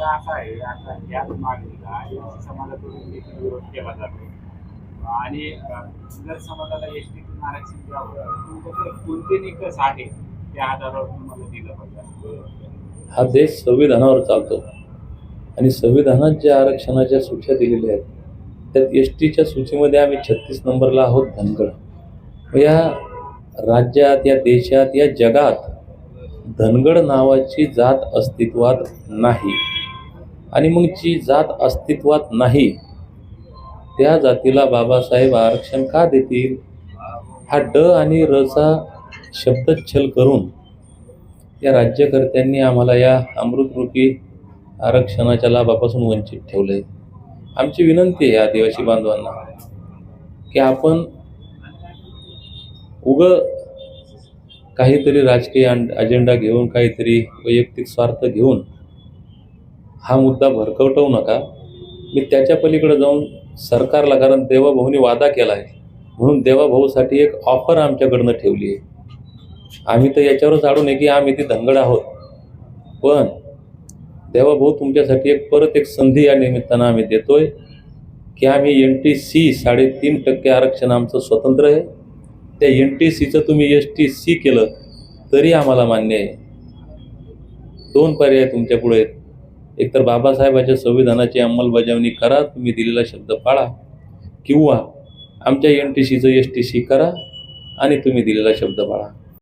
मुद्दा असा आहे. आता याच मागणीला एस समाजाकडून देखील विरोध केला जातो. आणि जर समाजाला एस टीतून आरक्षण द्यावं तर तुमच्याकडे कोणते निकष आहे त्या आधारावर तुम्हाला दिलं पाहिजे हा देश संविधानावर चालतो. आणि संविधानात ज्या आरक्षणाच्या सूच्या दिलेल्या आहेत त्यात एस टीच्या सूचीमध्ये आम्ही छत्तीस नंबरला आहोत धनगड. या राज्यात या देशात या जगात धनगड नावाची जात अस्तित्वात नाही. आणि मग जी जात अस्तित्वात नाही त्या जातीला बाबासाहेब आरक्षण का देतील? हा ड आणि रचा शब्दच्छल करून या राज्यकर्त्यांनी आम्हाला या अमृतरूपी आरक्षणाच्या लाभापासून वंचित ठेवलं आहे आमची विनंती आहे आदिवासी बांधवांना की आपण उग काहीतरी राजकीय अजेंडा घेऊन काहीतरी वैयक्तिक स्वार्थ घेऊन हा मुद्दा भरकवटवू नका. मी त्याच्या पलीकडे जाऊन सरकारला कारण देवाभाऊनी वादा केला आहे म्हणून देवाभाऊसाठी एक ऑफर आमच्याकडनं ठेवली आहे. आम्ही तर याच्यावरच आढळून आहे की आम्ही ती धनगड आहोत. पण देवाभाऊ तुमच्यासाठी एक परत एक संधी या निमित्तानं आम्ही देतोय की आम्ही एन टी सी साडेतीन टक्के आरक्षण आमचं स्वतंत्र आहे. त्या एन टी सीचं तुम्ही एस टी सी केलं तरी आम्हाला मान्य आहे. दोन पर्याय तुमच्यापुढे आहेत. एकतर बाबासाहेबाच्या संविधानाची अंमलबजावणी करा तुम्ही दिलेला शब्द पाळा. किंवा आमच्या एन टी सीचं एस टी सी करा आणि तुम्ही दिलेला शब्द पाळा.